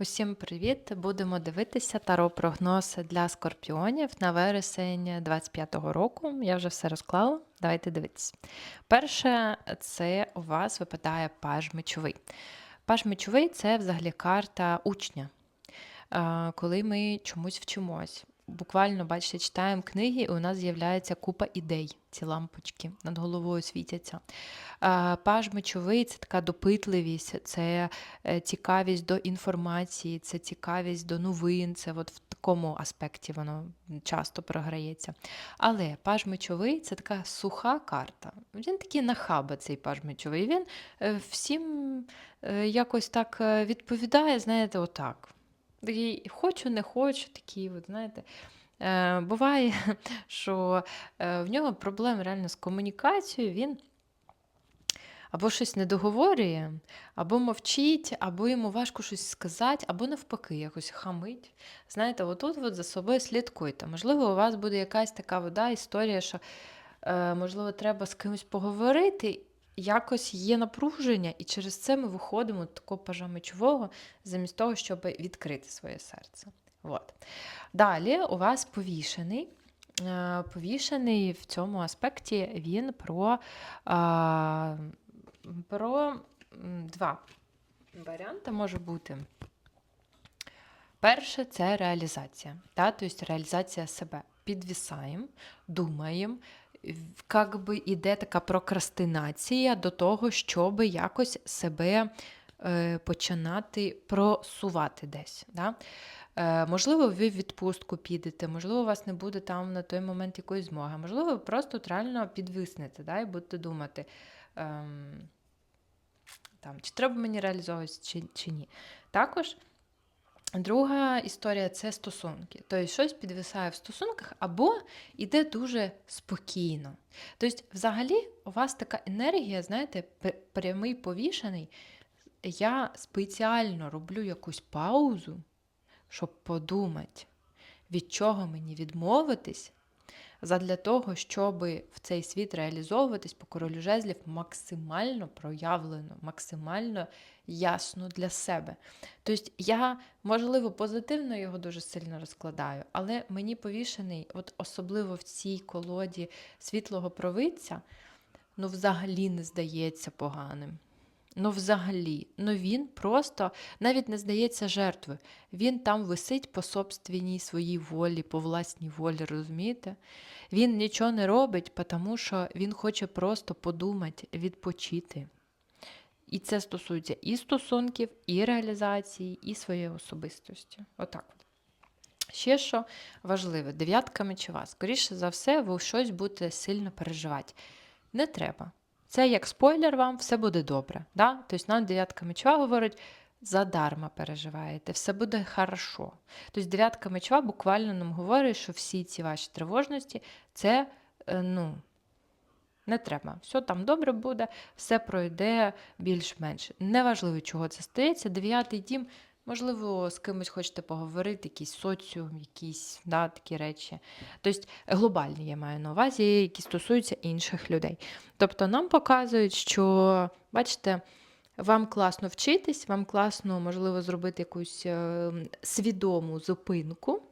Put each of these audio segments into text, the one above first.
Усім привіт! Будемо дивитися таро прогноз для скорпіонів на вересень 25-го року. Я вже все розклала. Давайте дивитися. Перше, це у вас випадає паж мечовий. Паж мечовий це взагалі карта учня, коли ми чомусь вчимось. Буквально, бачите, читаємо книги, і у нас з'являється купа ідей, ці лампочки над головою світяться. Паж мечовий це така допитливість, це е, цікавість до інформації, це цікавість до новин, це от в такому аспекті воно часто програється. Але паж мечовий це така суха карта. Він такий нахаба, цей паж мечовий. Він е, всім е, якось так відповідає, знаєте, отак. Такий хочу, не хочу, такий, от, знаєте. Е, буває, що е, в нього проблеми реально з комунікацією, він або щось не договорює, або мовчить, або йому важко щось сказати, або навпаки, якось хамить. Знаєте, отут от за собою слідкуйте. Можливо, у вас буде якась така вода, історія, що, е, можливо, треба з кимось поговорити. Якось є напруження, і через це ми виходимо з такого пажа замість того, щоб відкрити своє серце. От. Далі у вас повішений. Е, Повішений в цьому аспекті він про, про два варіанти може бути. Перше це реалізація. Тобто реалізація себе. Підвісаємо, думаємо, як би іде така прокрастинація до того, щоб якось себе е, починати просувати десь. Да? Е, можливо, ви в відпустку підете, можливо, у вас не буде там на той момент якоїсь змоги, можливо, ви просто реально підвиснете да? і будете думати. Ем, там, чи треба мені реалізовуватися, чи, чи ні. Також друга історія це стосунки. Тобто щось підвисає в стосунках або йде дуже спокійно. Тобто, взагалі, у вас така енергія, знаєте, прямий повішений. Я спеціально роблю якусь паузу, щоб подумати, від чого мені відмовитись, задля того, щоб в цей світ реалізовуватись по королю жезлів максимально проявлено, максимально ясно для себе. Тобто я, можливо, позитивно його дуже сильно розкладаю, але мені повішений, от особливо в цій колоді світлого провидця, ну взагалі не здається поганим. Ну, взагалі, ну він просто навіть не здається жертвою. Він там висить по собственній своїй волі, по власній волі, розумієте? Він нічого не робить, тому що він хоче просто подумати, відпочити. І це стосується і стосунків, і реалізації, і своєї особистості. Отак. от. Ще що важливе, дев'ятка мечова. Скоріше за все, ви щось будете сильно переживати. Не треба. Це як спойлер вам, все буде добре. Да? Тобто нам дев'ятка мечова говорить, задарма переживаєте, все буде хорошо. Тобто дев'ятка мечова буквально нам говорить, що всі ці ваші тривожності це е, ну, не треба. Все там добре буде, все пройде більш-менш. Неважливо, чого це стається. Дев'ятий дім, можливо, з кимось хочете поговорити, якийсь соціум, якісь да, такі речі. Тобто глобальні я маю на увазі, які стосуються інших людей. Тобто нам показують, що, бачите, вам класно вчитись, вам класно, можливо, зробити якусь е, свідому зупинку,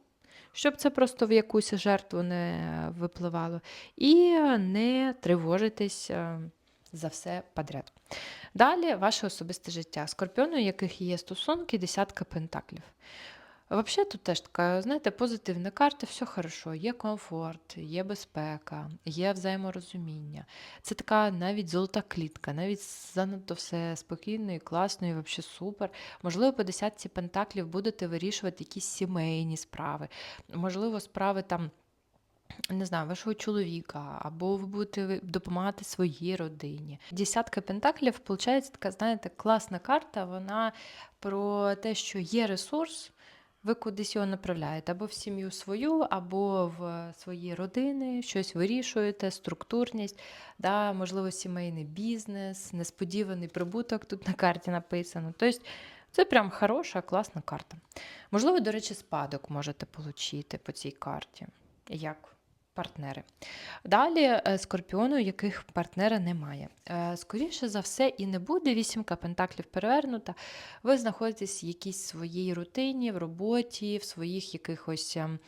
щоб це просто в якусь жертву не випливало, і не тривожитись е, за все подряд. Далі ваше особисте життя. Скорпіону, у яких є стосунки, десятка пентаклів. Взагалі, тут теж така, знаєте, позитивна карта, все хорошо, є комфорт, є безпека, є взаєморозуміння. Це така навіть золота клітка, навіть занадто все спокійно і класно, і взагалі супер. Можливо, по десятці пентаклів будете вирішувати якісь сімейні справи, можливо, справи там. Не знаю, вашого чоловіка, або ви будете допомагати своїй родині. Десятка пентаклів, виходить, така, знаєте, класна карта. Вона про те, що є ресурс, ви кудись його направляєте або в сім'ю свою, або в свої родини, щось вирішуєте, структурність, да, можливо, сімейний бізнес, несподіваний прибуток тут на карті написано. Тобто це прям хороша, класна карта. Можливо, до речі, спадок можете отримати по цій карті. Як? Партнери. Далі е, скорпіону, яких партнера немає. Е, Скоріше за все, і не буде вісімка пентаклів перевернута. Ви знаходитесь в якійсь своїй рутині, в роботі, в своїх якихось ем,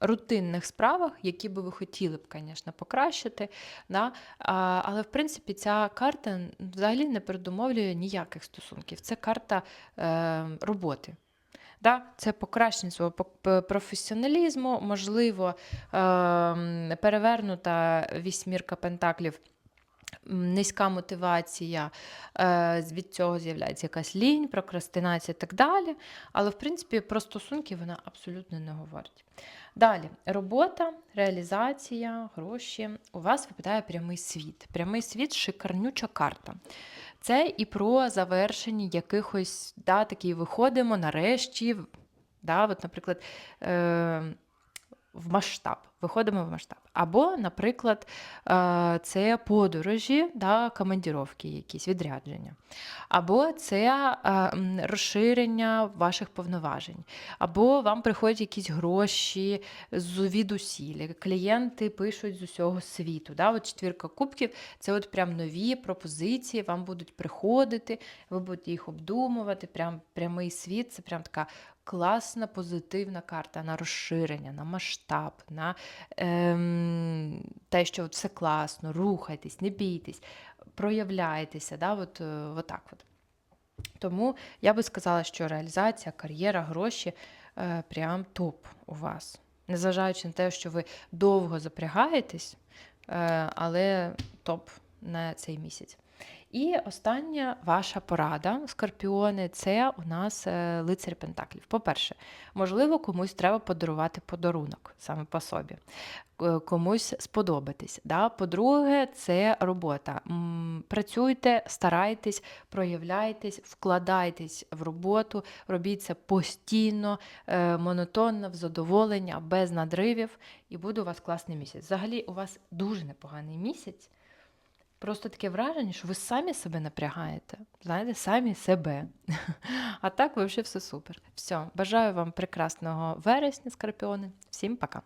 рутинних справах, які би ви хотіли б, звісно, покращити. Да? А, але, в принципі, ця карта взагалі не передумовлює ніяких стосунків. Це карта е, роботи. Да? Це покращення свого професіоналізму, можливо, ем, перевернута вісьмірка пентаклів. Низька мотивація, е, від цього з'являється якась лінь, прокрастинація і так далі. Але, в принципі, про стосунки вона абсолютно не говорить. Далі, робота, реалізація, гроші. У вас випадає прямий світ. Прямий світ шикарнюча карта. Це і про завершення якихось, да, такі виходимо нарешті. Да, от, наприклад, е, в масштаб. Виходимо в масштаб. Або, наприклад, е, це подорожі, да, командіровки, якісь відрядження. Або це е, розширення ваших повноважень. Або вам приходять якісь гроші з відусілля. Клієнти пишуть з усього світу. Да? От четвірка кубків це от прям нові пропозиції, вам будуть приходити, ви будете їх обдумувати. Прям прямий світ це прям така класна, позитивна карта на розширення, на масштаб, на ем, те, що все класно, рухайтесь, не бійтесь, проявляйтеся. Да? От, е, отак от. Тому я би сказала, що реалізація, кар'єра, гроші е, прям топ у вас. Незважаючи на те, що ви довго запрягаєтесь, е, але топ на цей місяць. І остання ваша порада, скорпіони, це у нас е, лицар Пентаклів. По-перше, можливо, комусь треба подарувати подарунок саме по собі, комусь сподобатись. Да? По-друге, це робота. Працюйте, старайтесь, проявляйтесь, вкладайтесь в роботу, робіть це постійно, е, монотонно, в задоволення, без надривів, і буде у вас класний місяць. Взагалі, у вас дуже непоганий місяць. Просто таке враження, що ви самі себе напрягаєте, знаєте, самі себе. А так, взагалі все супер. Все, бажаю вам прекрасного вересня, скорпіони. Всім пока.